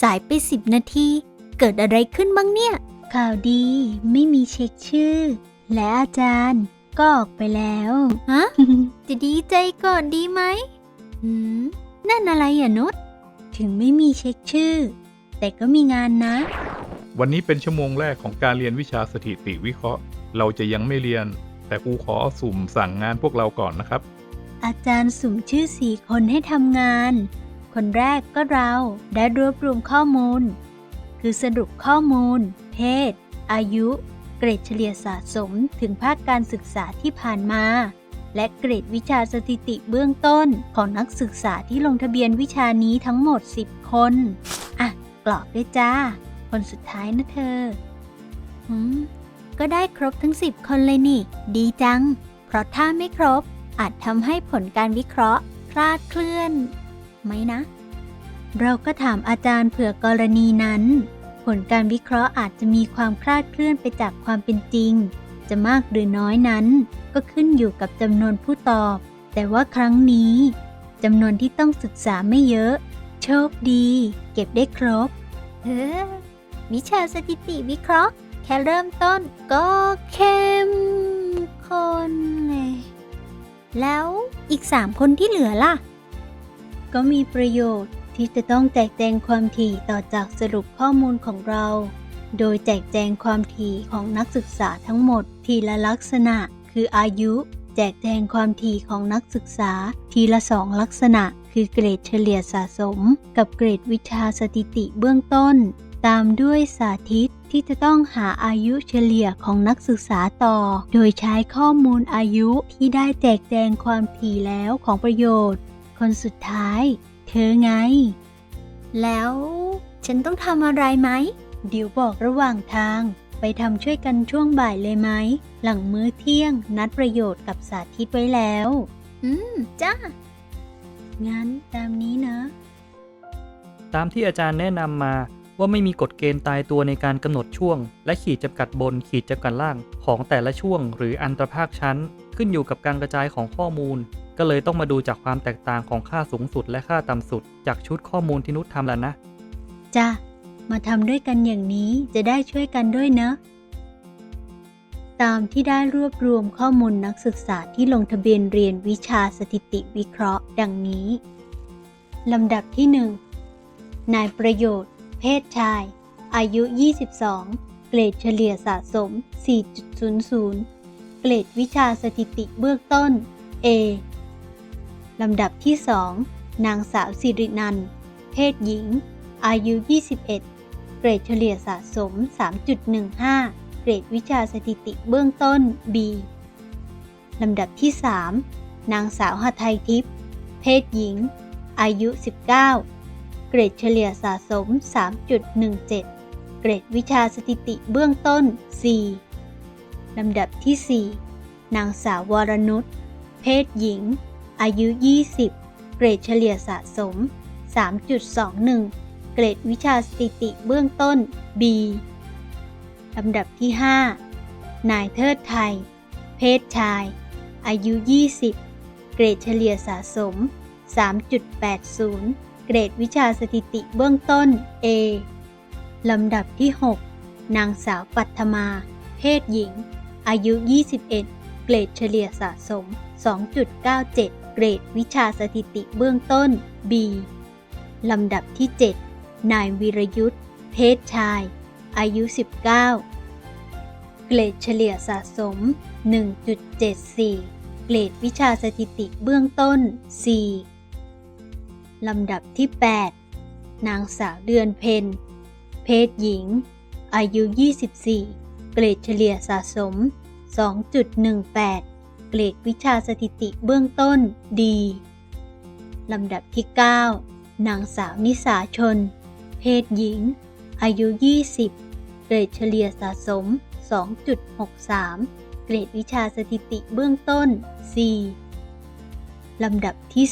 สายไปสิบนาที เกิดอะไรขึ้นบ้างเนี่ย ข่าวดีไม่มีเช็คชื่อ และอาจารย์ก็ออกไปแล้ว ฮะ จะดีใจก่อนดีไหมหืม นั่นอะไรอะนุชถึงไม่มีเช็คชื่อ แต่ก็มีงานนะ วันนี้เป็นชั่วโมงแรกของการเรียนวิชาสถิติวิเคราะห์ เราจะยังไม่เรียน แต่ครูขอสุ่มสั่งงานพวกเราก่อนนะครับ อาจารย์สุ่มชื่อสี่คนให้ทำงาน คนแรกก็เราได้รวบรวมข้อมูล คือสรุปข้อมูล เพศ อายุ เกรดเฉลี่ยสะสมถึงภาคการศึกษาที่ผ่านมา และเกรดวิชาสถิติเบื้องต้นของนักศึกษาที่ลงทะเบียนวิชานี้ทั้งหมด 10 คน อะ กรอกด้วยจ้า คนสุดท้ายนะเธอหืมก็ได้ครบทั้ง 10 คนเลยนี่ ดีจัง เพราะถ้าไม่ครบอาจทำให้ผลการวิเคราะห์ คลาดเคลื่อน ไหมนะ เราก็ถามอาจารย์เผื่อกรณีนั้น ผลการวิเคราะห์อาจจะมีความคลาดเคลื่อนไปจากความเป็นจริง จะมากหรือน้อยนั้น ก็ขึ้นอยู่กับจำนวนผู้ตอบ แต่ว่าครั้งนี้จำนวนที่ต้องศึกษาไม่เยอะ โชคดี เก็บได้ครบ เออวิชาสถิติวิเคราะห์ แค่เริ่มต้นก็เข้มข้นเลย แล้วอีกสามคนที่เหลือล่ะ ก็มีประโยชน์ที่จะต้องแจกแจงความถี่ต่อจากสรุปข้อมูลของเรา โดยแจกแจงความถี่ของนักศึกษาทั้งหมดทีละลักษณะ คืออายุ แจกแจงความถี่ของนักศึกษาทีละสองลักษณะ คือเกรดเฉลี่ยสะสม กับเกรดวิชาสถิติเบื้องต้น ตามด้วยสาธิตที่จะต้องหาอายุเฉลี่ยของนักศึกษาต่อ โดยใช้ข้อมูลอายุที่ได้แจกแจงความถี่แล้วของประโยชน์ คนสุดท้าย เธอไง แล้ว ฉันต้องทำอะไรไหมเดี๋ยวบอกระหว่างทาง ไปทำช่วยกันช่วงบ่ายเลยไหม หลังมื้อเที่ยง นัดประโยชน์กับสาธิตไว้แล้ว อืม จ้า งั้นตามนี้นะ ตามที่อาจารย์แนะนำมาว่าไม่มีกฎเกณฑ์ตายตัวในการกำหนดช่วง และขีดจำกัดบนขีดจำกัดล่างของแต่ละช่วง หรืออันตรภาคชั้น ขึ้นอยู่กับการกระจายของข้อมูล ก็เลยต้องมาดูจากความแตกต่างของค่าสูงสุดและค่าต่ำสุด จากชุดข้อมูลที่นุชทำแล้วนะ จ้ะ มาทำด้วยกันอย่างนี้จะได้ช่วยกันด้วยเนอะ ตามที่ได้รวบรวมข้อมูลนักศึกษาที่ลงทะเบียนเรียนวิชาสถิติวิเคราะห์ ดังนี้ ลำดับที่ 1 นายประโยชน์ เพศชาย อายุ 22 เกรดเฉลี่ยสะสม 4.00 เกรดวิชาสถิติเบื้องต้น A ลำดับที่ 2 นางสาวสิรินัน เพศหญิง อายุ 21 เกรดเฉลี่ยสะสม 3.15 เกรดวิชาสถิติเบื้องต้น B ลำดับที่ 3 นางสาวหทัยทิพย์ เพศหญิง อายุ 19 เกรดเฉลี่ยสะสม 3.17 เกรดวิชาสถิติเบื้องต้น C ลำดับที่ 4 นางสาววรนุช เพศหญิง อายุ 20 เกรดเฉลี่ยสะสม 3.21 เกรดวิชาสถิติเบื้องต้น B ลำดับที่ 5 นายเทิดไทย เพศชาย อายุ 20 เกรดเฉลี่ยสะสม 3.80 เกรดวิชาสถิติเบื้องต้น A ลำดับที่ 6 นางสาวปัทมา เพศหญิง อายุ 21 เกรดเฉลี่ยสะสม 2.97เก รดวิชาสถิติเบื้องต้น B ลำดับที่ 7 นายวีรยุทธ์เพศชาย อายุ 19 เกรดเฉลี่ยสะสม 1.74 เกรดวิชาสถิติเบื้องต้น C ลำดับที่ 8 นางสาวเดือนเพ็ญเพศหญิง อายุ 24 เกรดเฉลี่ยสะสม 2.18 เกรดวิชาสถิติเบื้องต้น D ลำดับที่ 9 นางสาวนิสาชน เพศหญิง อายุ 20 เกรดเฉลี่ยสะสม 2.63 เกรดวิชาสถิติเบื้องต้น C ลำดับที่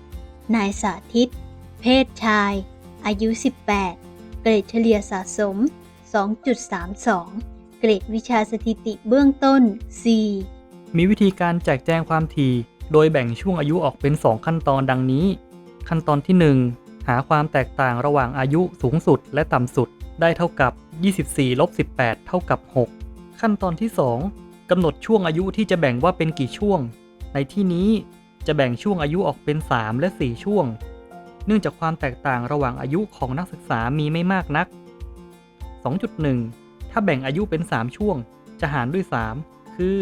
10 นายสาธิต เพศชาย อายุ 18 เกรดเฉลี่ยสะสม 2.32 เกรดวิชาสถิติเบื้องต้น C มีวิธีการแจกแจงความถี่ โดยแบ่งช่วงอายุออกเป็น 2 ขั้นตอนดังนี้ ขั้นตอนที่1หหาความแตกต่างระหว่างอายุสูงสุดและต่ำสุด ได้เท่ากับ 24ลบ18 เท่ากับ 6 ขั้นตอนที่ 2กำหนดช่วงอายุที่จะแบ่งว่าเป็นกี่ช่วง ในที่นี้จะแบ่งช่วงอายุออกเป็น 3 และ 4 ช่วง เนื่องจากความแตกต่างระหว่างอายุของนักศึกษามีไม่มากนัก 2.1 ถ้าแบ่งอายุเป็น 3 ช่วง จะหารด้วย 3 คือ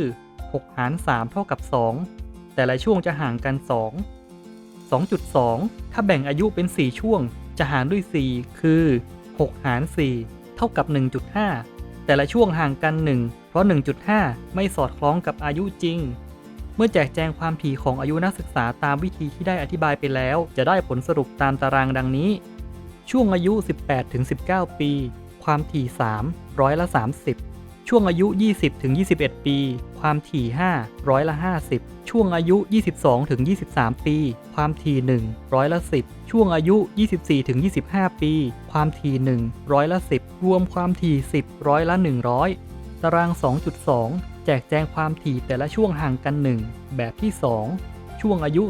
6 หาร 3 เท่ากับ 2 แต่ละช่วงจะห่างกัน 2 2.2 ถ้าแบ่งอายุเป็น 4 ช่วง จะหารด้วย 4 คือ 6 หาร 4 เท่ากับ 1.5 แต่ละช่วงห่างกัน 1 เพราะ 1.5 ไม่สอดคล้องกับอายุจริง เมื่อแจกแจงความถี่ของอายุนักศึกษาตามวิธีที่ได้อธิบายไปแล้ว จะได้ผลสรุปตามตารางดังนี้ ช่วงอายุ 18-19 ปี ความถี่ 3 ร้อยละ 30 ช่วงอายุ 20-21 ปี ความถี่ 5 ร้อยละ 50 ช่วงอายุ 22-23 ปี ความถี่ 1 ร้อยละ 10 ช่วงอายุ 24-25 ปี ความถี่ 1 ร้อยละ 10 รวมความถี่ 10 ร้อยละ 100 ตาราง 2.2 แจกแจงความถี่แต่ละช่วงห่างกัน 1 แบบที่ 2 ช่วงอายุ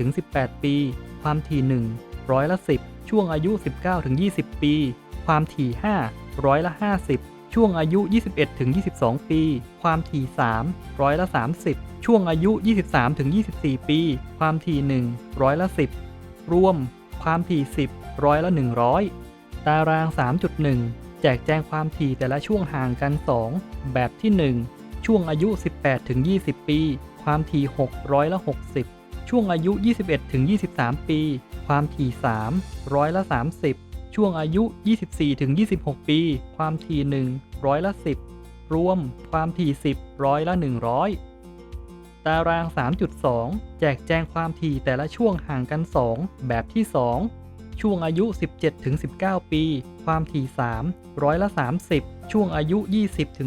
17-18 ปี ความถี่ 1 ร้อยละ 10 ช่วงอายุ 19-20 ปี ความถี่ 5 ร้อยละ 50 ช่วงอายุ 21-22 ปี ความถี่3ร้อยละ 30 ช่วงอายุ 23-24 ปี ความถี่1ร้อยละ 10 รวม ความถี่ 10 ร้อยละ 100 ตาราง 3.1 แจกแจงความถี่แต่ละช่วงห่างกัน 2 แบบที่ 1 ช่วงอายุ 18-20 ปี ความถี่6ร้อยละ 60 ช่วงอายุ 21-23 ปี ความถี่3ร้อยละ 30 ช่วงอายุ 24-26 ปี ความถี่ 1 ร้อยละ 10 รวมความถี่ 10 ร้อยละ 100 ตาราง 3.2 แจกแจงความถี่แต่ละช่วงห่างกัน 2 แบบที่ 2 ช่วงอายุ 17-19 ปี ความถี่ 3 ร้อยละ 30 ช่วงอายุ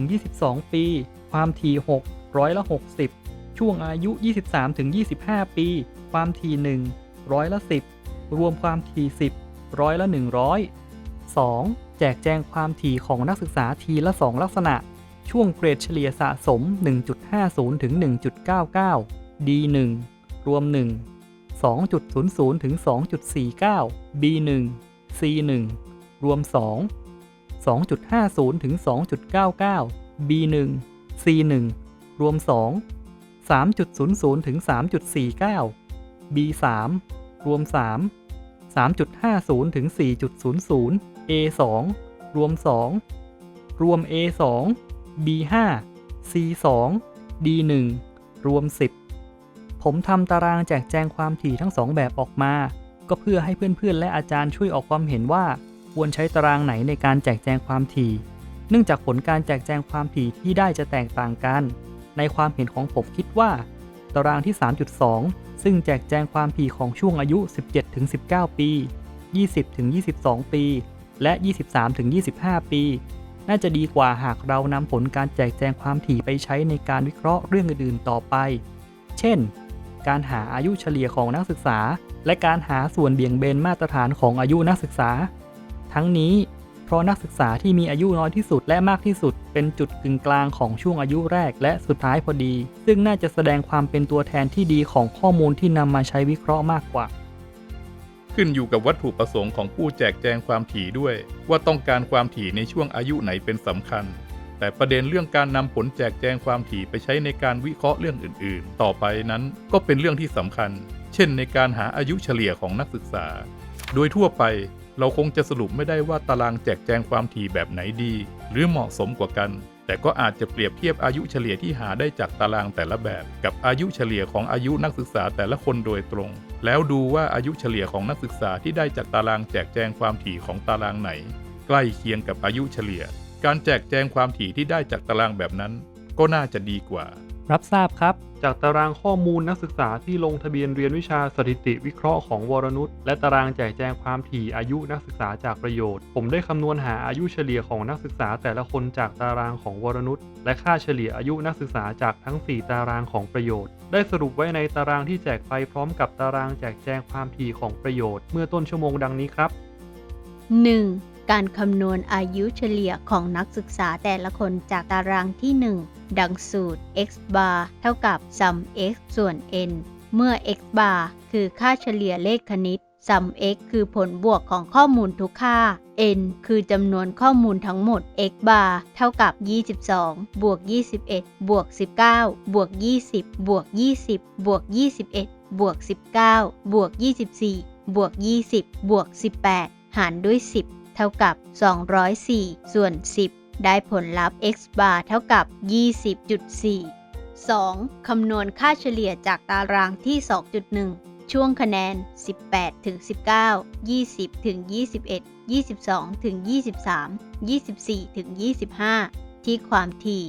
20-22 ปี ความถี่ 6 ร้อยละ 60 ช่วงอายุ 23-25 ปี ความถี่ 1 ร้อยละ 10 รวมความถี่ 10 ร้อยละ 100 2. แจกแจงความถี่ของนักศึกษาทีละ 2 ลักษณะ ช่วงเกรดเฉลี่ยสะสม 1.50 ถึง 1.99 D1 รวม 1 2.00 ถึง 2.49 B1 C1 รวม 2 2.50 ถึง 2.99 B1 C1 รวม 2 3.00 ถึง 3.49 B3 รวม 3 3.50 ถึง 4.00 A2 รวม 2 รวม A2 B5 C2 D1 รวม 10 ผมทำตารางแจกแจงความถี่ทั้งสองแบบออกมา ก็เพื่อให้เพื่อนๆ และอาจารย์ช่วยออกความเห็นว่าควรใช้ตารางไหนในการแจกแจงความถี่ เนื่องจากผลการแจกแจงความถี่ที่ได้จะแตกต่างกัน ในความเห็นของผมคิดว่า ตารางที่ 3.2 ซึ่งแจกแจงความถี่ของช่วงอายุ 17-19 ปี 20-22 ปี และ 23-25 ปี น่าจะดีกว่าหากเรานำผลการแจกแจงความถี่ไปใช้ในการวิเคราะห์เรื่องอื่นๆต่อไป เช่น การหาอายุเฉลี่ยของนักศึกษา และการหาส่วนเบี่ยงเบนมาตรฐานของอายุนักศึกษา ทั้งนี้ เพราะนักศึกษาที่มีอายุน้อยที่สุดและมากที่สุด เป็นจุดกึ่งกลางของช่วงอายุแรกและสุดท้ายพอดี ซึ่งน่าจะแสดงความเป็นตัวแทนที่ดีของข้อมูลที่นำมาใช้วิเคราะห์มากกว่า ขึ้นอยู่กับวัตถุประสงค์ของผู้แจกแจงความถี่ด้วย ว่าต้องการความถี่ในช่วงอายุไหนเป็นสำคัญ แต่ประเด็นเรื่องการนำผลแจกแจงความถี่ไปใช้ในการวิเคราะห์เรื่องอื่น ๆ ต่อไปนั้นก็เป็นเรื่องที่สำคัญ เช่น ในการหาอายุเฉลี่ยของนักศึกษา โดยทั่วไป เราคงจะสรุปไม่ได้ว่าตารางแจกแจงความถี่แบบไหนดี หรือเหมาะสมกว่ากัน แต่ก็อาจจะเปรียบเทียบอายุเฉลี่ยที่หาได้จากตารางแต่ละแบบ กับอายุเฉลี่ยของอายุนักศึกษาแต่ละคนโดยตรง แล้วดูว่าอายุเฉลี่ยของนักศึกษาที่ได้จากตารางแจกแจงความถี่ของตารางไหน ใกล้เคียงกับอายุเฉลี่ย การแจกแจงความถี่ที่ได้จากตารางแบบนั้น ก็น่าจะดีกว่า รับทราบครับ จากตารางข้อมูลนักศึกษาที่ลงทะเบียนเรียนวิชาสถิติวิเคราะห์ของวรนุชและตารางแจกแจงความถี่อายุนักศึกษาจากประโยชน์ ผมได้คำนวณหาอายุเฉลี่ยของนักศึกษาแต่ละคนจากตารางของวรนุชและค่าเฉลี่ยอายุนักศึกษาจากทั้ง 4 ตารางของประโยชน์ ได้สรุปไว้ในตารางที่แจกไปพร้อมกับตารางแจกแจงความถี่ของประโยชน์ เมื่อต้นชั่วโมงดังนี้ครับ 1. การคำนวณอายุเฉลี่ยของนักศึกษาแต่ละคนจากตารางที่ 1 ดังสูตร x bar เท่ากับ sum x ส่วน n เมื่อ x bar คือค่าเฉลี่ยเลขคณิต sum x คือผลบวกของข้อมูลทุกค่า n คือจำนวนข้อมูลทั้งหมด x bar เท่ากับ 22 บวก 21 บวก 19 บวก 20 บวก 20 บวก 21 บวก 19 บวก 24 บวก 20 บวก 18 หารด้วย 10 เท่ากับ 204 ส่วน 10 ได้ผลลัพธ์ x bar เท่ากับ 20.4 2. คำนวณค่าเฉลี่ยจากตารางที่ 2.1 ช่วงคะแนน 18 ถึง 19 20 ถึง 21 22 ถึง 23 24 ถึง 25 ที่ความถี่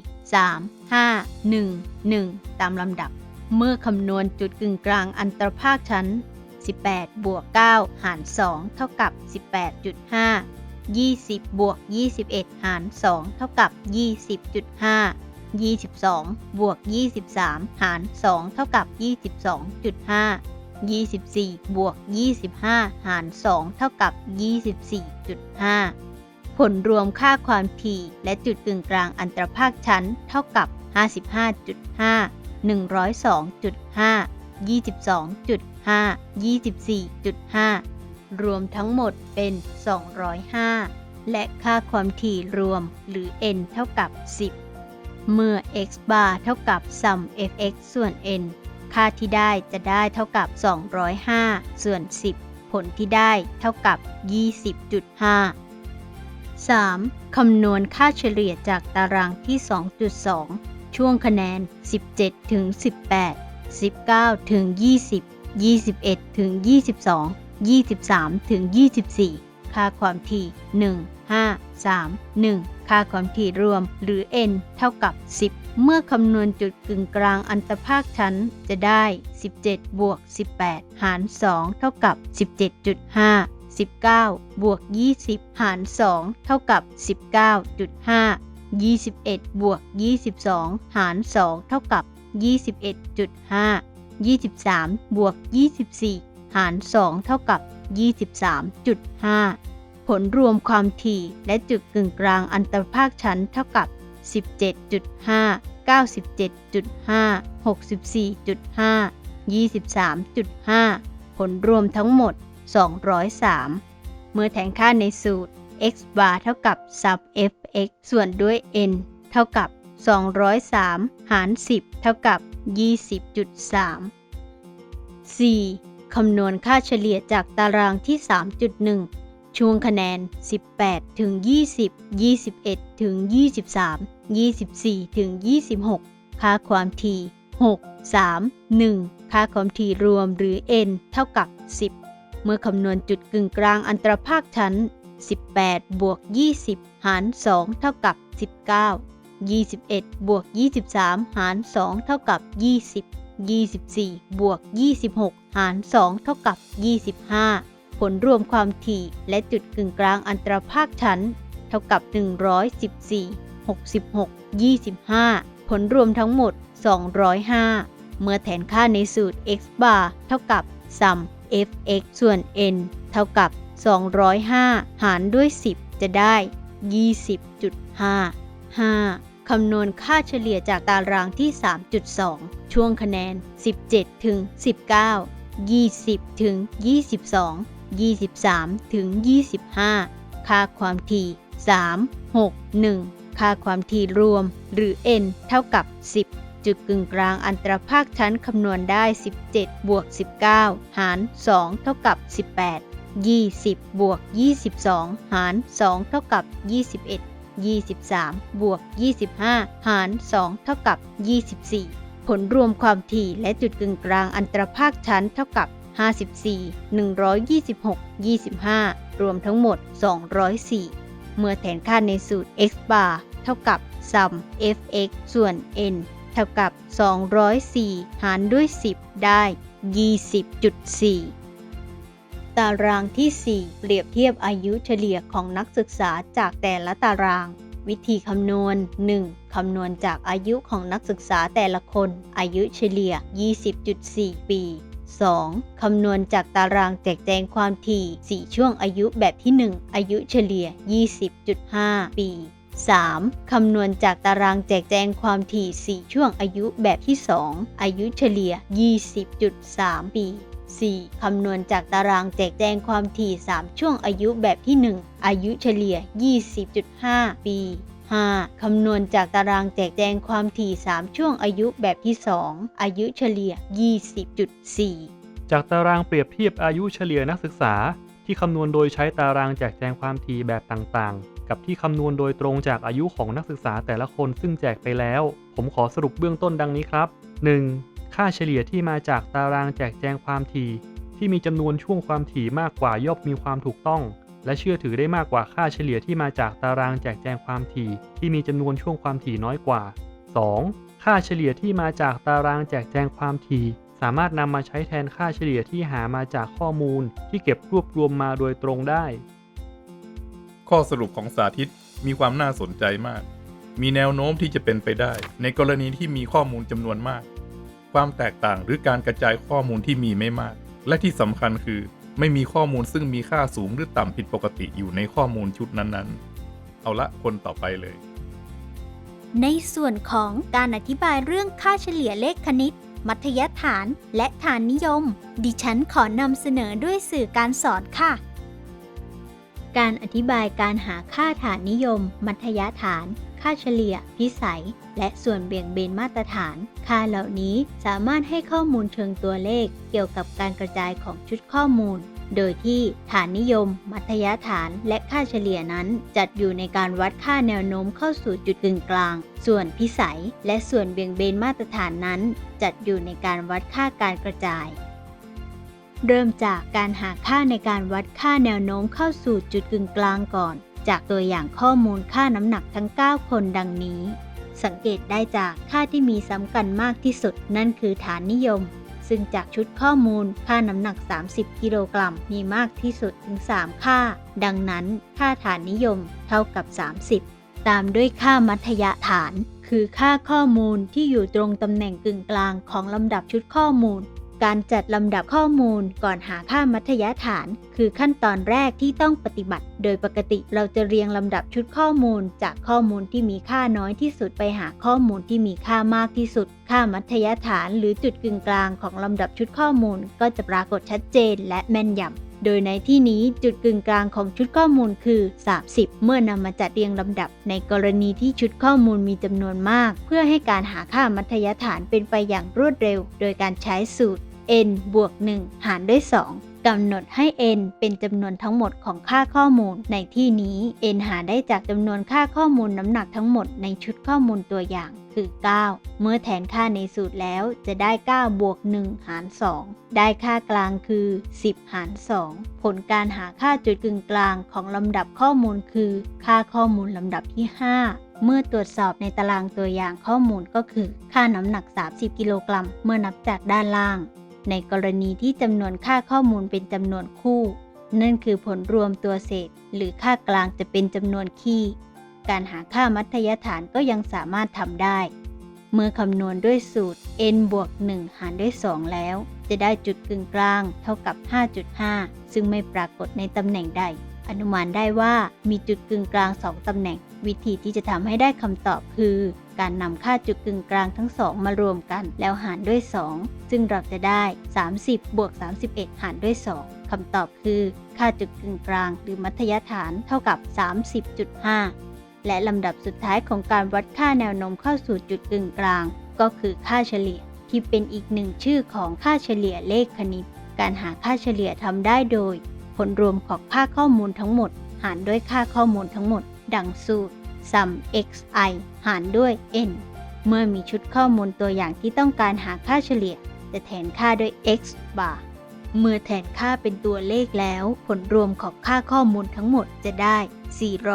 3 5 1 1 ตามลำดับ เมื่อคำนวณจุดกึ่งกลางอันตรภาคชั้น 18 บวก 9 หาร 2 เท่ากับ 18.5 20 บวก 21 หาร 2 เท่ากับ 20.5 22 บวก 23 หาร 2 เท่ากับ 22.5 24 บวก 25 หาร 2 เท่ากับ 24.5 ผลรวมค่าความถี่และจุดกึ่งกลางอันตรภาคชั้นเท่ากับ 55.5 102.5 22.5 24.5 รวมทั้งหมดเป็น 205 และค่าความถี่รวมหรือ n เท่ากับ 10 เมื่อ x bar เท่ากับ sum fx ส่วน n ค่าที่ได้จะได้เท่ากับ 205 ส่วน 10 ผลที่ได้เท่ากับ 20.5 3. คำนวณค่าเฉลี่ยจากตารางที่ 2.2 ช่วงคะแนน 17 ถึง 18 19 ถึง 20 21 ถึง 22 23ถึง24 ค่าความถี่ 1 5 3 1 ค่าความถี่รวมหรือ n เท่ากับ 10 เมื่อคำนวณจุดกึ่งกลางอันตภาคชั้นจะได้ 17 บวก 18 หาร 2 เท่ากับ 17.5 19 บวก 20 หาร 2 เท่ากับ 19.5 21 บวก 22 หาร 2 เท่ากับ 21.5 23 บวก 24 หาร 2 เท่ากับ 23.5 ผลรวมความถี่และจุดกึ่งกลางอันตรภาคชั้นเท่ากับ 17.5 97.5 64.5 23.5 ผลรวมทั้งหมด 203 เมื่อแทนค่าในสูตร x bar เท่ากับ sub fx ส่วนด้วย n เท่ากับ 203 หาร 10 เท่ากับ 20.3 4. คำนวณค่าเฉลี่ยจากตารางที่ 3.1 ช่วงคะแนน 18 ถึง 20 21 ถึง 23 24 ถึง 26 ค่าความถี่ 6 3 1 ค่าความถี่รวมหรือ n เท่ากับ 10 เมื่อคำนวณจุดกึ่งกลางอันตรภาคชั้น 18 บวก 20 หาร 2 เท่ากับ 19 21 บวก 23 หาร 2 เท่ากับ 20 24 บวก 26 หาร 2 เท่ากับ 25 ผลรวมความถี่และจุดกึ่งกลางอันตรภาคชั้น เท่ากับ 114 66 25 ผลรวมทั้งหมด 205 เมื่อแทนค่าในสูตร x bar เท่ากับ sum fx ส่วน n เท่ากับ 205 หารด้วย 10 จะได้ 20.5 5. คำนวณค่าเฉลี่ยจากตารางที่ 3.2 ช่วงคะแนน 17 ถึง 19 20 ถึง 22 23 ถึง 25 ค่าความถี่ 3 6 1 ค่าความถี่รวม หรือ n เท่ากับ 10 จุดกึ่งกลางอันตรภาคชั้นคำนวณได้ 17 บวก 19 หาร 2 เท่ากับ 18 20 บวก 22 หาร 2 เท่ากับ 21 23 บวก 25 หาร 2 เท่ากับ 24 ผลรวมความถี่และจุดกึ่งกลางอันตรภาคชั้นเท่ากับ 54 126 25 รวมทั้งหมด 204 เมื่อแทนค่าในสูตร x bar เท่ากับ sum fx ส่วน n เท่ากับ 204 หารด้วย 10 ได้ 20.4 ตารางที่ 4 เปรียบเทียบอายุเฉลี่ยของนักศึกษาจากแต่ละตาราง วิธีคำนวณ 1. คำนวณจากอายุของนักศึกษาแต่ละคน อายุเฉลี่ย 20.4 ปี 2. คำนวณจากตารางแจกแจงความถี่ 4 ช่วงอายุแบบที่ 1 อายุเฉลี่ย 20.5 ปี 3. คำนวณจากตารางแจกแจงความถี่ 4 ช่วงอายุแบบที่ 2 อายุเฉลี่ย 20.3 ปี 4. คำนวณจากตารางแจกแจงความถี่ 3 ช่วงอายุแบบที่ 1 อายุเฉลี่ย 20.5 ปี 5. คำนวณจากตารางแจกแจงความถี่ 3 ช่วงอายุแบบที่ 2 อายุเฉลี่ย 20.4 จากตารางเปรียบเทียบอายุเฉลี่ยนักศึกษา ที่คำนวณโดยใช้ตารางแจกแจงความถี่แบบต่างๆ กับที่คำนวณโดยตรงจากอายุของนักศึกษาแต่ละคนซึ่งแจกไปแล้ว ผมขอสรุปเบื้องต้นดังนี้ครับ 1. ค่าเฉลี่ยที่มาจากตารางแจกแจงความถี่ ที่มีจำนวนช่วงความถี่มากกว่าย่อมมีความถูกต้อง และเชื่อถือได้มากกว่าค่าเฉลี่ยที่มาจากตารางแจกแจงความถี่ ที่มีจำนวนช่วงความถี่น้อยกว่า 2. ค่าเฉลี่ยที่มาจากตารางแจกแจงความถี่ สามารถนำมาใช้แทนค่าเฉลี่ยที่หามาจากข้อมูล ที่เก็บรวบรวมมาโดยตรงได้ ข้อสรุปของสาธิตมีความน่าสนใจมาก มีแนวโน้มที่จะเป็นไปได้ ในกรณีที่มีข้อมูลจำนวนมาก ความแตกต่างหรือการกระจายข้อมูลที่มีไม่มาก และที่สำคัญคือ ไม่มีข้อมูลซึ่งมีค่าสูงหรือต่ำผิดปกติอยู่ในข้อมูลชุดนั้นๆ เอาละคนต่อไปเลย ในส่วนของการอธิบายเรื่องค่าเฉลี่ยเลขคณิต มัธยฐาน และฐานนิยม ดิฉันขอนำเสนอด้วยสื่อการสอนค่ะ การอธิบายการหาค่าฐานนิยม มัธยฐานค่าเฉลี่ย พิสัย และส่วนเบี่ยงเบนมาตรฐาน ค่าเหล่านี้สามารถให้ข้อมูลเชิงตัวเลข เกี่ยวกับการกระจายของชุดข้อมูล โดยที่ฐานนิยม มัธยฐาน และค่าเฉลี่ยนั้นจัดอยู่ในการวัดค่าแนวโน้มเข้าสู่จุดกึ่งกลาง ส่วนพิสัย และส่วนเบี่ยงเบนมาตรฐานนั้น จัดอยู่ในการวัดค่าการกระจายเริ่มจากการหาค่าในการวัดค่าแนวโน้มเข้าสู่จุดกึ่งกลางก่อน จากตัวอย่างข้อมูลค่าน้ำหนักทั้ง 9 คนดังนี้ สังเกตได้จากค่าที่มีซ้ำกันมากที่สุด นั่นคือฐานนิยม ซึ่งจากชุดข้อมูลค่าน้ำหนัก 30 กิโลกรัมมีมากที่สุดถึง 3 ค่า ดังนั้นค่าฐานนิยมเท่ากับ 30 ตามด้วยค่ามัธยฐาน คือค่าข้อมูลที่อยู่ตรงตำแหน่งกึ่งกลางของลำดับชุดข้อมูล การจัดลำดับข้อมูลก่อนหาค่ามัธยฐาน คือขั้นตอนแรกที่ต้องปฏิบัติ โดยปกติเราจะเรียงลำดับชุดข้อมูล จากข้อมูลที่มีค่าน้อยที่สุดไปหาข้อมูลที่มีค่ามากที่สุด ค่ามัธยฐานหรือจุดกึ่งกลางของลำดับชุดข้อมูล ก็จะปรากฏชัดเจนและแม่นยำโดยในที่นี้จุดกึ่งกลางของชุดข้อมูลคือ 30 เมื่อนำมาจัดเรียงลำดับ ในกรณีที่ชุดข้อมูลมีจำนวนมาก เพื่อให้การหาค่ามัธยฐานเป็นไปอย่างรวดเร็ว โดยการใช้สูตร n บวก 1 หารด้วย 2กำหนดให้ n เป็นจำนวนทั้งหมดของค่าข้อมูลในที่นี้ n หาได้จากจำนวนค่าข้อมูลน้ำหนักทั้งหมดในชุดข้อมูลตัวอย่างคือ 9 เมื่อแทนค่าในสูตรแล้วจะได้ 9 บวก 1 หาร 2 ได้ค่ากลางคือ 10 หาร 2 ผลการหาค่าจุดกึ่งกลางของลำดับข้อมูลคือ ค่าข้อมูลลำดับที่ 5เมื่อตรวจสอบในตารางตัวอย่างข้อมูลก็คือ ค่าน้ำหนัก 30 กิโลกรัม เมื่อนับจากด้านล่าง ในกรณีที่จำนวนค่าข้อมูลเป็นจำนวนคู่ นั่นคือผลรวมตัวเศษ หรือค่ากลางจะเป็นจำนวนคี่ การหาค่ามัธยฐานก็ยังสามารถทำได้ เมื่อคำนวณด้วยสูตร n บวก 1 หารด้วย 2 แล้ว จะได้จุดกึ่งกลางเท่ากับ 5.5 ซึ่งไม่ปรากฏในตำแหน่งใด อนุมานได้ว่ามีจุดกึ่งกลาง 2ตำแหน่ง วิธีที่จะทำให้ได้คำตอบคือ การนำค่าจุดกึ่งกลางทั้งสองมารวมกัน แล้วหารด้วย 2 ซึ่งเราจะได้ 30 บวก 31 หารด้วย 2คำตอบคือ ค่าจุดกึ่งกลางหรือมัธยฐานเท่ากับ 30.5 และลำดับสุดท้ายของการวัดค่าแนวโน้มเข้าสู่จุดกึ่งกลาง ก็คือค่าเฉลี่ย ที่เป็นอีกหนึ่งชื่อของค่าเฉลี่ยเลขคณิต การหาค่าเฉลี่ยทำได้โดย ผลรวมของค่าข้อมูลทั้งหมด หารด้วยค่าข้อมูลทั้งหมด ดังสูตร sum xi หารด้วย n เมื่อมีชุดข้อมูลตัวอย่างที่ต้องการหาค่าเฉลี่ย จะแทนค่าด้วย x bar เมื่อแทนค่าเป็นตัวเลขแล้ว ผลรวมของค่าข้อมูลทั้งหมดจะได้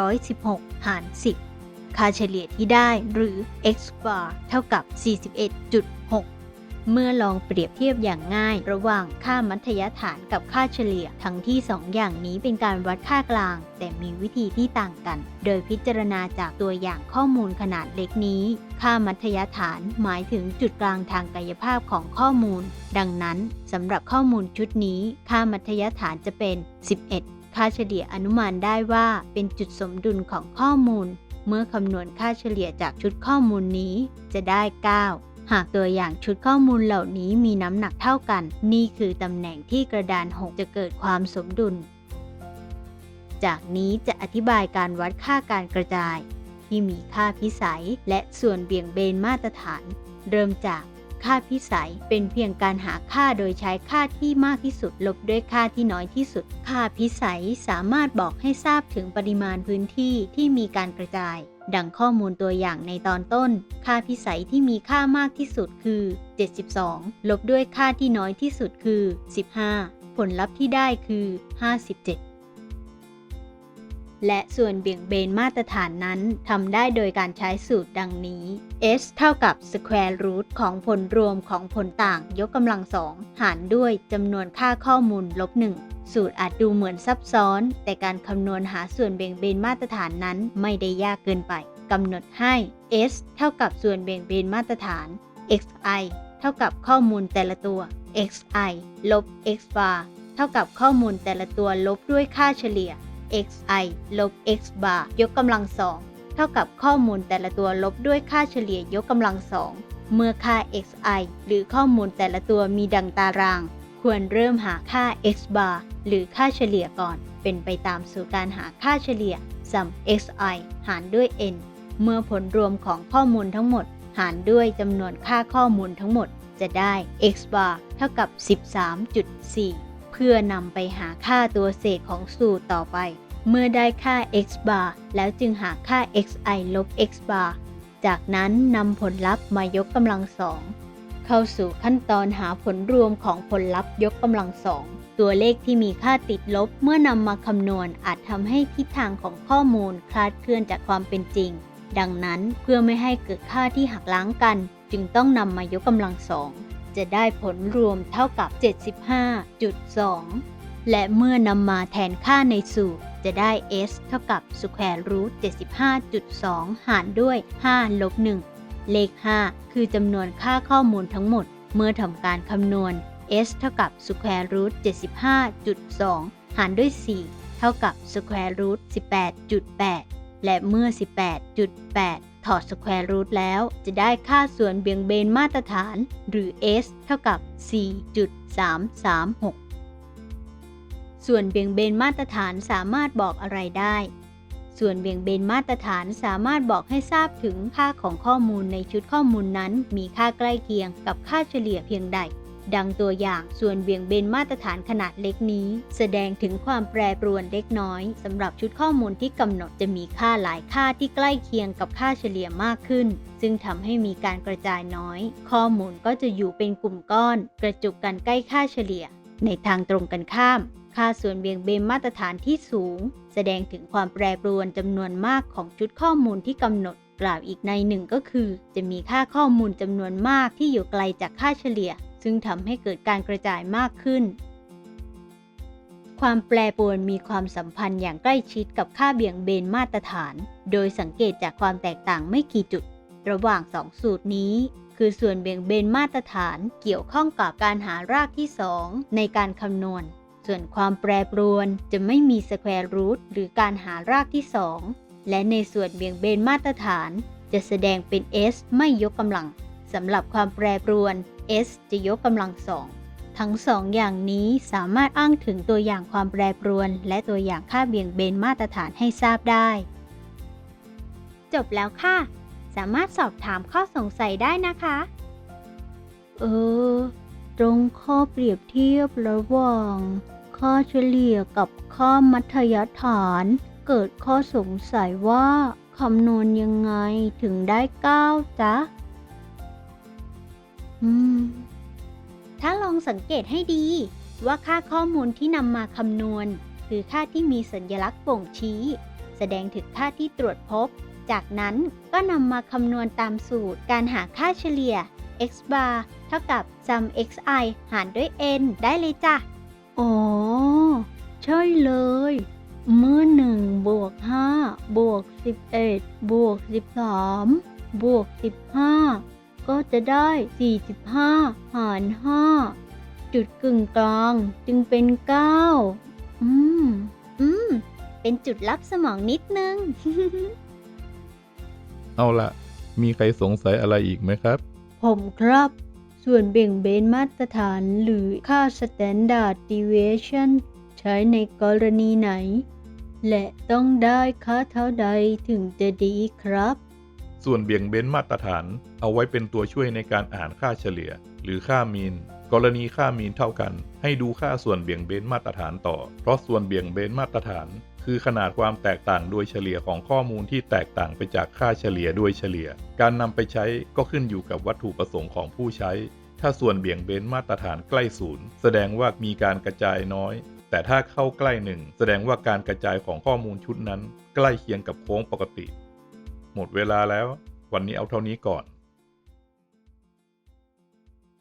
416 หาร 10 ค่าเฉลี่ยที่ได้หรือ x bar เท่ากับ 41.8 เมื่อลองเปรียบเทียบอย่างง่าย ระหว่างค่ามัธยฐานกับค่าเฉลี่ย ทั้งที่ 2 อย่างนี้เป็นการวัดค่ากลาง แต่มีวิธีที่ต่างกัน โดยพิจารณาจากตัวอย่างข้อมูลขนาดเล็กนี้ ค่ามัธยฐานหมายถึงจุดกลางทางกายภาพของข้อมูล ดังนั้นสำหรับข้อมูลชุดนี้ ค่ามัธยฐานจะเป็น 11 ค่าเฉลี่ยอนุมานได้ว่าเป็นจุดสมดุลของข้อมูล เมื่อคำนวณค่าเฉลี่ยจากชุดข้อมูลนี้จะได้ 9 หากตัวอย่างชุดข้อมูลเหล่านี้มีน้ำหนักเท่ากัน นี่คือตำแหน่งที่กระดาน6จะเกิดความสมดุล จากนี้จะอธิบายการวัดค่าการกระจาย ที่มีค่าพิสัยและส่วนเบี่ยงเบนมาตรฐาน เริ่มจาก ค่าพิสัย เป็นเพียงการหาค่าโดยใช้ค่าที่มากที่สุด ลบด้วยค่าที่น้อยที่สุด ค่าพิสัยสามารถบอกให้ทราบถึงปริมาณพื้นที่ที่มีการกระจาย ดังข้อมูลตัวอย่างในตอนต้น ค่าพิสัยที่มีค่ามากที่สุดคือ 72 ลบด้วยค่าที่น้อยที่สุดคือ 15 ผลลัพธ์ที่ได้คือ 57 และส่วนเบี่ยงเบนมาตรฐานนั้นทำได้โดยการใช้สูตรดังนี้ s เท่ากับ square root ของผลรวมของผลต่างยกกำลังสองหารด้วยจำนวนค่าข้อมูลลบหนึ่งสูตรอาจดูเหมือนซับซ้อน แต่การคำนวณหาส่วนเบี่ยงเบนมาตรฐานนั้นไม่ได้ยากเกินไปกำหนดให้ s เท่ากับส่วนเบี่ยงเบนมาตรฐาน xi เท่ากับข้อมูลแต่ละตัว xi ลบ x bar เท่ากับข้อมูลแต่ละตัวลบด้วยค่าเฉลี่ย xi ลบ x bar ยกกำลังสองเท่ากับข้อมูลแต่ละตัวลบด้วยค่าเฉลี่ยยกกำลังสองเมื่อค่า xi หรือข้อมูลแต่ละตัวมีดังตาราง ควรเริ่มหาค่า x bar หรือค่าเฉลี่ยก่อน เป็นไปตามสูตรการหาค่าเฉลี่ย sum xi หารด้วย n เมื่อผลรวมของข้อมูลทั้งหมด หารด้วยจำนวนค่าข้อมูลทั้งหมด จะได้ x bar เท่ากับ 13.4 เพื่อนำไปหาค่าตัวเศษของสูตรต่อไป เมื่อได้ค่า x bar แล้วจึงหาค่า xi ลบ x bar จากนั้นนำผลลัพธ์มายกกำลังสองเข้าสู่ขั้นตอนหาผลรวมของผลลัพธ์ยกกำลังสองตัวเลขที่มีค่าติดลบเมื่อนำมาคำนวณอาจทำให้ทิศทางของข้อมูลคลาดเคลื่อนจากความเป็นจริง ดังนั้นเพื่อไม่ให้เกิดค่าที่หักล้างกัน จึงต้องนำมายกกำลังสองจะได้ผลรวมเท่ากับ 75.2 และเมื่อนำมาแทนค่าในสูตร จะได้ s เท่ากับ square root 75.2 หารด้วย 5 ลบ 1 เลข 5 คือจำนวนค่าข้อมูลทั้งหมด เมื่อทำการคำนวณ s เท่ากับ square root 75.2 หารด้วย 4 เท่ากับ square root 18.8 และเมื่อ 18.8ถอด square root แล้วจะได้ค่าส่วนเบี่ยงเบนมาตรฐาน หรือ s เท่ากับ 4.336 ส่วนเบี่ยงเบนมาตรฐานสามารถบอกอะไรได้ ส่วนเบี่ยงเบนมาตรฐานสามารถบอกให้ทราบถึงค่าของข้อมูลในชุดข้อมูลนั้น มีค่าใกล้เคียงกับค่าเฉลี่ยเพียงใด ดังตัวอย่างส่วนเบี่ยงเบนมาตรฐานขนาดเล็กนี้ แสดงถึงความแปรปรวนเล็กน้อยสำหรับชุดข้อมูลที่กำหนดจะมีค่าหลายค่าที่ใกล้เคียงกับค่าเฉลี่ยมากขึ้น ซึ่งทำให้มีการกระจายน้อย ข้อมูลก็จะอยู่เป็นกลุ่มก้อน กระจุกกันใกล้ค่าเฉลี่ย ในทางตรงกันข้าม ค่าส่วนเบี่ยงเบนมาตรฐานที่สูง แสดงถึงความแปรปรวนจำนวนมากของชุดข้อมูลที่กำหนด กล่าวอีกในหนึ่งก็คือ จะมีค่าข้อมูลจำนวนมากที่อยู่ไกลจากค่าเฉลี่ย ซึ่งทำให้เกิดการกระจายมากขึ้น ความแปรปรวนมีความสัมพันธ์อย่างใกล้ชิดกับค่าเบี่ยงเบนมาตรฐาน โดยสังเกตจากความแตกต่างไม่กี่จุด ระหว่างสองสูตรนี้คือส่วนเบี่ยงเบนมาตรฐานเกี่ยวข้องกับการหารากที่ 2 ในการคำนวณ ส่วนความแปรปรวนจะไม่มีสแควร์รูทหรือการหารากที่ 2 และในส่วนเบี่ยงเบนมาตรฐาน จะแสดงเป็น s ไม่ยกกำลังสำหรับความแปรปรวน s จะยกกำลังสองทั้งสองอย่างนี้สามารถอ้างถึงตัวอย่างความแปรปรวน และตัวอย่างค่าเบี่ยงเบนมาตรฐานให้ทราบได้ จบแล้วค่ะ สามารถสอบถามข้อสงสัยได้นะคะ เออ รงข้อเปรียบเทียบระหว่างค่าเฉลี่ยกับค่ามัธยฐาน เกิดข้อสงสัยว่าคำนวณยังไงถึงได้ 9จ๊ะ อืม ถ้าลองสังเกตให้ดี ว่าค่าข้อมูลที่นำมาคำนวณ คือค่าที่มีสัญลักษณ์บ่งชี้ แสดงถึงค่าที่ตรวจพบ จากนั้นก็นำมาคำนวณตามสูตรการหาค่าเฉลี่ย x bar เท่ากับ sum xi หารด้วย n ได้เลยจ้ะ อ๋อ ใช่เลย เมื่อ1บวก5บวก11บวก13บวก15 ก็จะได้ 45 หาร 5 จุดกึ่งกลางจึงเป็น 9 อืม อืม เป็นจุดลับสมองนิดนึง เอาละมีใครสงสัยอะไรอีกไหมครับ ผมครับ ส่วนเบี่ยงเบนมาตรฐานหรือค่า Standard Deviation ใช้ในกรณีไหน และต้องได้ค่าเท่าใดถึงจะดีครับ ส่วนเบี่ยงเบนมาตรฐานเอาไว้เป็นตัวช่วยในการอ่านค่าเฉลี่ย หรือค่ามีนกรณีค่ามีนเท่ากัน ให้ดูค่าส่วนเบี่ยงเบนมาตรฐานต่อ เพราะส่วนเบี่ยงเบนมาตรฐาน คือขนาดความแตกต่างโดยเฉลี่ยของข้อมูลที่แตกต่างไปจากค่าเฉลี่ยโดยเฉลี่ย การนำไปใช้ก็ขึ้นอยู่กับวัตถุประสงค์ของผู้ใช้ ถ้าส่วนเบี่ยงเบนมาตรฐานใกล้ศูนย์แสดงว่ามีการกระจายน้อย แต่ถ้าเข้าใกล้หนึ่งแสดงว่าการกระจายของข้อมูลชุดนั้น ใกล้เคียงกับโค้งปกติ หมดเวลาแล้ว วันนี้เอาเท่านี้ก่อน